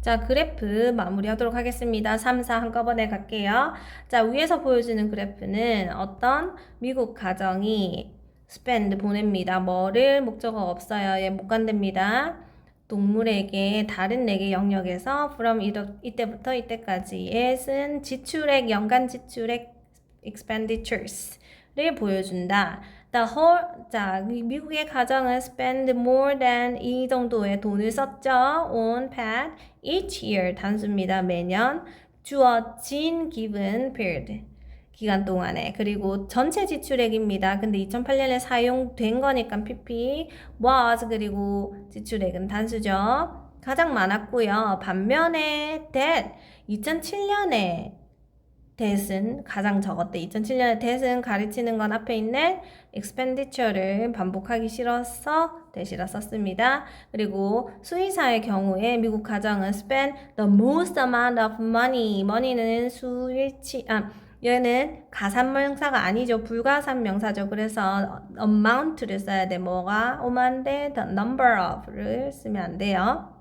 자, 그래프 마무리하도록 하겠습니다. 3, 4 한꺼번에 갈게요. 자, 위에서 보여주는 그래프는 어떤 미국 가정이 spend 보냅니다. 뭐를 목적어 없어요. 얘못 간답니다. 동물에게 다른 4개 영역에서 from 이때부터 이때까지에 쓴 지출액, 연간 지출액 expenditures 를 보여준다. The whole, 자, 미- 미국의 가정은 spend more than 이 정도의 돈을 썼죠. on pet each year 단수입니다. 매년 주어진 given period 기간 동안에 그리고 전체 지출액입니다. 근데 2008년에 사용된 거니까 PP was 그리고 지출액은 단수죠. 가장 많았고요. 반면에 that 2007년에 that은 가장 적었대. 2007년에 that은 가르치는 건 앞에 있는 expenditure를 반복하기 싫어서 that이라 썼습니다. 그리고 수의사의 경우에 미국 가정은 spend the most amount of money. money는 수일치, 아, 얘는 가산명사가 아니죠. 불가산 명사죠. 그래서 amount를 써야 돼. 뭐가 오만데 the number of를 쓰면 안 돼요.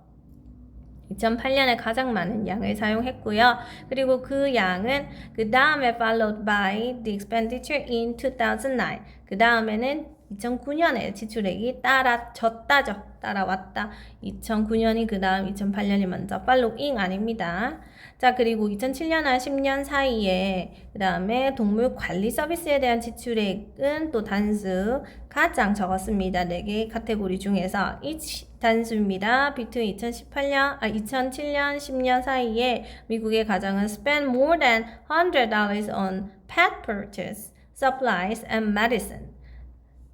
2008년에 가장 많은 양을 사용했고요. 그리고 그 양은 그 다음에 followed by the expenditure in 2009. 그 다음에는 2009년에 지출액이 따라졌다죠. 따라왔다. 2009년이 그 다음 2008년이 먼저 following 아닙니다. 자, 그리고 2007년과 10년 사이에 그 다음에 동물 관리 서비스에 대한 지출액은 또 단수 가장 적었습니다. 4개 카테고리 중에서 each 단수입니다. between 2018년, 아, 2007년, 10년 사이에 미국의 가정은 spend more than $100 on pet purchase, supplies and medicine.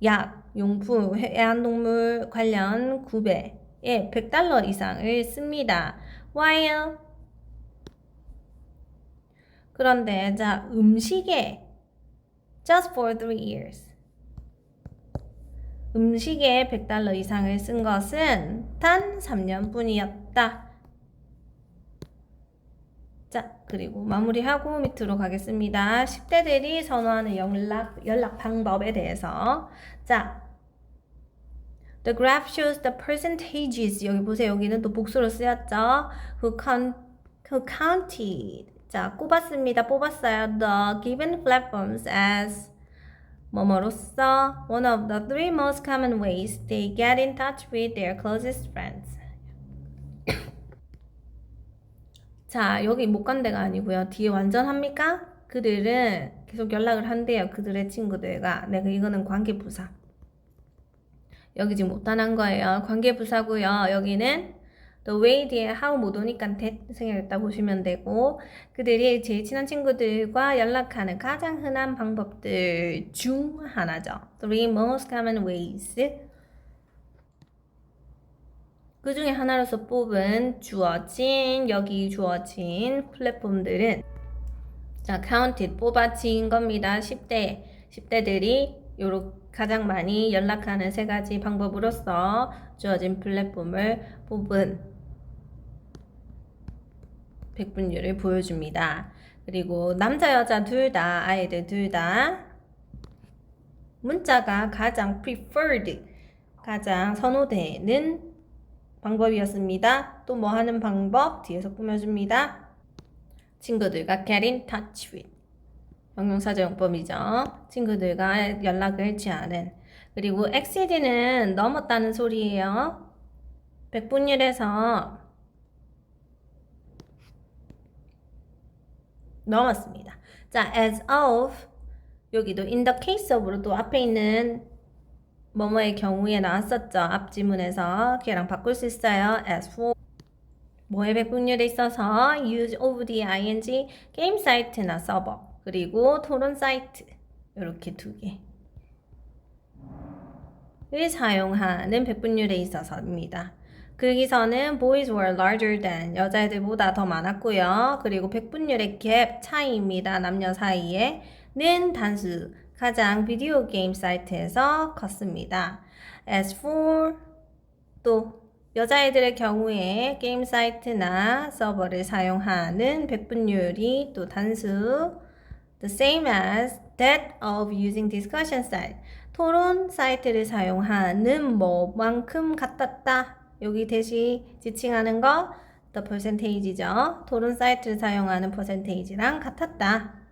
약, 용품, 애완동물 관련 구매에 100달러 이상을 씁니다. while 그런데 자 음식에 just for three years 음식에 100달러 이상을 쓴 것은 단 3년뿐이었다. 자, 그리고 마무리하고 밑으로 가겠습니다. 10대들이 선호하는 연락, 연락 방법에 대해서. 자, The graph shows the percentages. 여기 보세요. 여기는 또 복수로 쓰였죠. Who, count, who counted. 자, 꼽았습니다. 뽑았어요. The given platforms as 뭐뭐로써 one of the three most common ways they get in touch with their closest friends. 자, 여기 못 간 데가 아니고요. 뒤에 완전합니까? 그들은 계속 연락을 한대요. 그들의 친구들과. 내가 이거는 관계부사. 여기 지금 못단한 거예요. 관계부사고요. 여기는 the way 뒤에 how 못 오니까 that 생각했다 보시면 되고 그들이 제일 친한 친구들과 연락하는 가장 흔한 방법들 중 하나죠. Three most common ways. 그 중에 하나로서 뽑은 주어진 여기 주어진 플랫폼들은 자 counted 뽑아진 겁니다. 10대 10대들이 요렇게 가장 많이 연락하는 세 가지 방법으로서 주어진 플랫폼을 뽑은 백분율을 보여줍니다. 그리고 남자 여자 둘 다 아이들 둘 다 문자가 가장 preferred 가장 선호되는 방법이었습니다. 또 뭐 하는 방법 뒤에서 꾸며줍니다. 친구들과 get in touch with 형용사정법이죠. 친구들과 연락을 취하는 그리고 exceed는 넘었다는 소리예요. 백분율에서 넘었습니다. 자, as of 여기도 in the case of로 또 앞에 있는 뭐뭐의 경우에 나왔었죠. 앞 지문에서 걔랑 바꿀 수 있어요. as for 뭐의 백분율에 있어서 use of the ing 게임 사이트나 서버 그리고 토론 사이트 이렇게 두 개. 를 사용하는 백분율에 있어서입니다. 거기서는 boys were larger than 여자애들보다 더 많았고요. 그리고 백분율의 갭 차이입니다. 남녀 사이에는 단수 가장 비디오 게임 사이트에서 컸습니다. As for 또 여자애들의 경우에 게임 사이트나 서버를 사용하는 백분율이 또 단수 the same as that of using discussion site 토론 사이트를 사용하는 뭐만큼 같았다 여기 대시 지칭하는 거 the percentage죠. 토론 사이트를 사용하는 percentage랑 같았다.